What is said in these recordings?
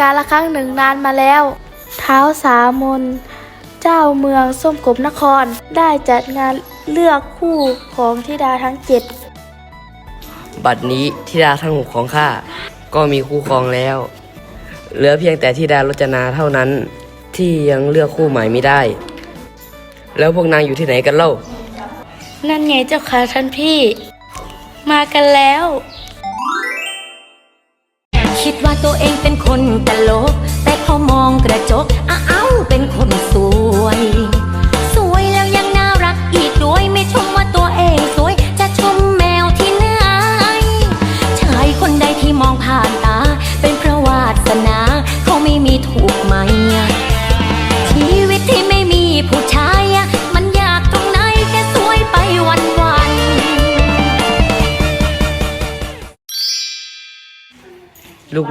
การละครั้งหนึ่งนานมาแล้ว เท้าสามน เจ้าเมืองส้มกบนคร ได้จัดงานเลือกคู่ของธิดาทั้งเจ็ดบัดนี้ธิดาทั้งหกของข้าก็มีคู่ครองแล้ว เหลือเพียงแต่ธิดารจนาเท่านั้นที่ยังเลือกคู่ใหม่ไม่ได้ แล้วพวกนางอยู่ที่ไหนกันเล่า นั่นไงเจ้าค่ะท่านพี่ มากันแล้ว คิดว่าตัวเองเป็นคนตลก แต่พอมองกระจกอ้าวเป็นคนสวย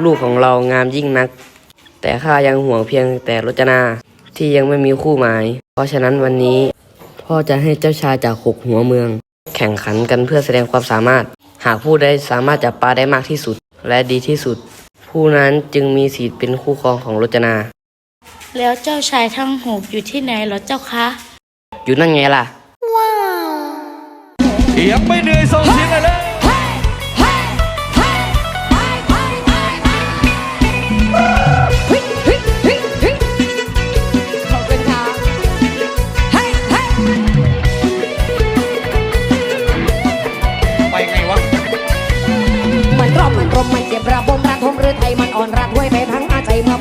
ลูกๆของเรางามยิ่งนัก แต่ข้ายังห่วงเพียงแต่รจนาที่ยังไม่มีคู่หมาย เพราะฉะนั้นวันนี้ พ่อจะให้เจ้าชายจากหกหัวเมือง แข่งขันกันเพื่อแสดงความสามารถ หากผู้ใดสามารถจับปลาได้มากที่สุดและดีที่สุด ผู้นั้นจึงมีสิทธิ์เป็นคู่ครองของรจนา แล้วเจ้าชายทั้งหกอยู่ที่ไหนเหรอเจ้าคะ อยู่นั่นไงล่ะ ยังไม่เหนื่อยส่งเสียงหน่อยเลย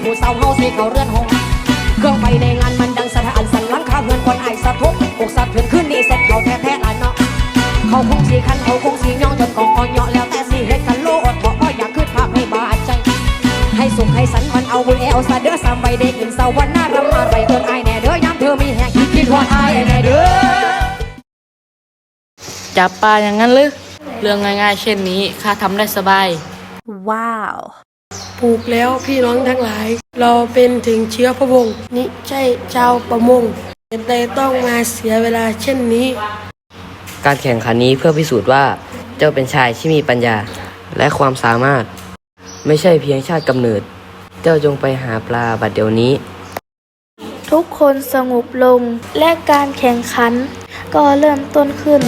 ผู้เศร้าเฮาสิเขาเรือนหงเครื่องไปในงานมันดังสะท้านสันหลังคาเงินคนไอสะทบอกสะเทือนขึ้นนี่เสร็จเขาแท้แท้ละเนาะเขาคงสีคันเขาคงสีย่องจนกองอ่อนเหยาะแล้วแต่สีเฮ็ดกันโลดบอกก็อยากขึ้นภาพให้บาดใจ ให้สุขให้สันมันเอาบุญแอวซะเด้อสามใบเด็กขึ้นเสาวันหน้ารำมาไรเอินไอแน่เด้อยามเธอมีแหกคิดคิดว่าไอแน่เด้อจับปลาอย่างนั้นหรือเรื่องง่ายๆ เช่นนี้ข้าทำได้สบาย ว้าว ปลูกแล้วพี่น้องทั้งหลาย เราเป็นถึงเชื้อพระวงศ์นี่ใช่ชาวประมงแต่ต้องมาเสียเวลาเช่นนี้ การแข่งขันนี้เพื่อพิสูจน์ว่าเจ้าเป็นชายที่มีปัญญาและความสามารถ ไม่ใช่เพียงชาติกำเนิด เจ้าจงไปหาปลาบัดเดี๋ยวนี้ ทุกคนสงบลงและการแข่งขันก็เริ่มต้นขึ้น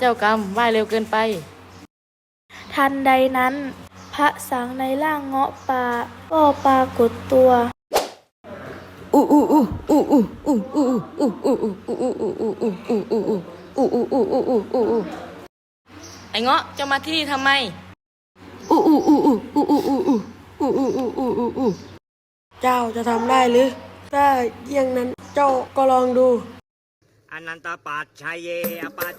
เจ้ากรรมว่ายเร็วเกินไป ทันใดนั้น พระสังในร่างเงาะป่าก็ปรากฏตัวไอ้เงาะเจะมาที่นี่ทำไมเจ้าจะทำได้หรือถ้าเยี่ยงนั้นเจ้าก็ลองดูอนันตปัจชัยเยอปาติเทเทนาอปัตติยาอปาติเทเทคุอปัตติโทอปาติคุอนันตปัจชัยเยอปา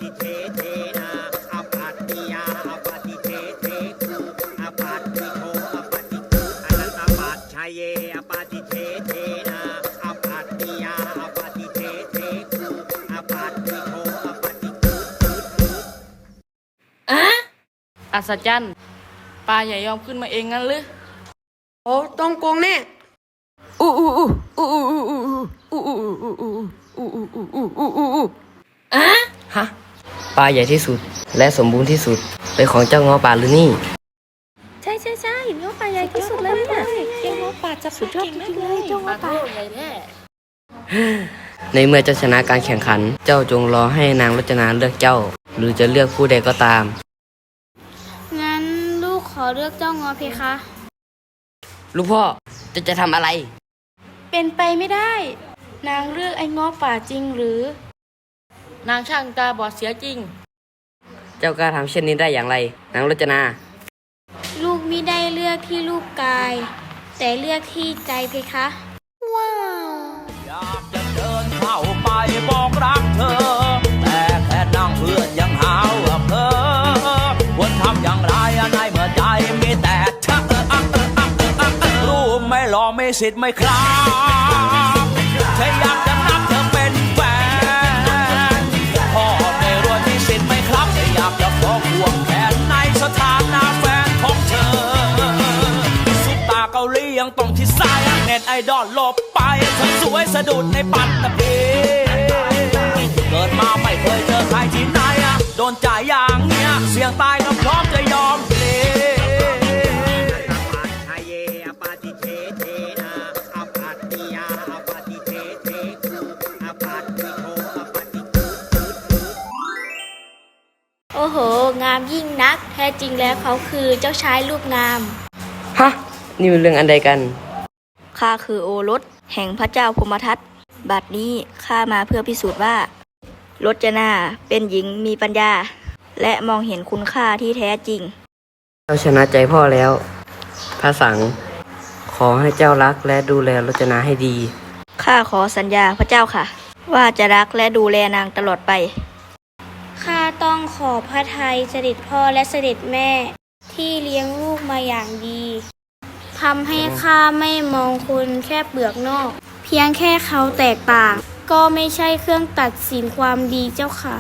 ติเทเทนาอปัตติยาอปาติเทเทคุอปัตติโทอปาติคุอัศจรรย์ปลาใหญ่ยอมขึ้นมาเองงั้นหรือโอ้ต้องโกงแน่ อะฮะปลาใหญ่ที่สุดและสมบูรณ์ที่สุดเป็นของเจ้าเงอป่าหรือนี่ ใช่ใช่ใช่เงาป่าใหญ่ที่สุดเลยเนี่ยเงาะป่าจะสุดยอดจริงเลยเจ้างาะป่าในเมื่อเจ้าชนะการแข่งขัน เจ้าจงรอให้นางรจนาเลือกเจ้า หรือจะเลือกผู้ใดก็ตาม งั้นลูกขอเลือกเจ้างาะเพคะ ลูกพ่อจะจะทำอะไร เป็นไปไม่ได้ นางเลือกไอ้ง้อป่าจริงหรือ นางช่างตาบอดเสียจริง เจ้ากล้าทำเช่นนี้ได้อย่างไร นางรจนา ลูกไม่ได้เลือกที่รูปกาย แต่เลือกที่ใจเพคะอยากจะเดินเข้าไปบอกรักเธอ แต่แค่นั่งเพื่อนยังหาวว่าเพ้อควรทำอย่างไรในเมื่อใจมีแต่เธอรู้ไหม่รอไม่สิทธิ์ไม่คราบเธ อยากจะนับเธอเป็นแฟนพ่อในรวนมีสิทธิ์ไม่ครับเธออยากจะขอควงแขนในสถานะแฟนของเธอซุปตาเกาหลียังต้องที่ซ้ายเน็ตไอดอลลบไปเธอสวยสะดุดในปัตตภีเกิดมาไม่เคยเจอใครที่ไหนอะโดนจ่ายอย่างเงี้ยเสียงตายก็ จริงแล้วเขาคือเจ้าชายรูปงาม ฮะ นี่เป็นเรื่องอันใดกัน ข้าคือโอรสแห่งพระเจ้าพมทัตบัดนี้ข้ามาเพื่อพิสูจน์ว่า รจนาเป็นหญิงมีปัญญา และมองเห็นคุณค่าที่แท้จริง เจ้าชนะใจพ่อแล้ว พระสัง ขอให้เจ้ารักและดูแลรจนาให้ดี ข้าขอสัญญาพระเจ้าค่ะ ว่าจะรักและดูแลนางตลอดไปข้าต้อง ขอพระทัยเสด็จพ่อและเสด็จแม่ ที่เลี้ยงลูกมาอย่างดีทำให้ข้าไม่มองคนแค่เปลือกนอก เพียงแค่เขาแตกต่าง ก็ไม่ใช่เครื่องตัดสินความดีเจ้าค่ะ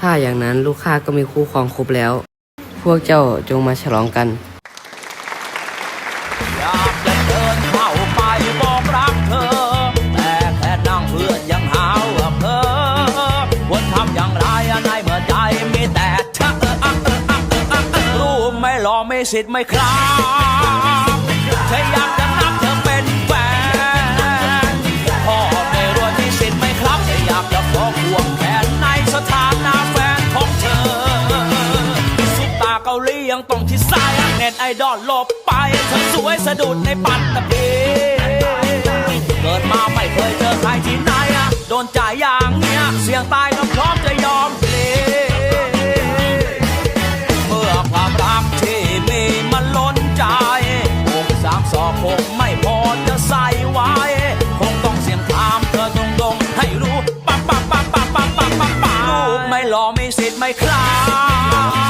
ถ้าอย่างนั้นลูกค้าก็มีคู่ครองครบแล้ว พวกเจ้าจงมาฉลองกัน สิทธิ์ไม่คราบเธออยากจะนับเธอเป็นแฟนพ่อในรวนมีสิทธิ์ไม่ครับเธออยากจะขอควงแขนในสถานะแฟนของเธอซุปตาเกาหลียังต้องที่ซ้ายเน็ตไอดอลลบไปเธอสวยสะดุดในปัตตภีเกิดมาไม่เคยเจอใครที่ไหนอะโดนจ่ายอย่างเงี้ยเสียงตายก็พร้อมจะ รอไม่เสร็จไหมครับ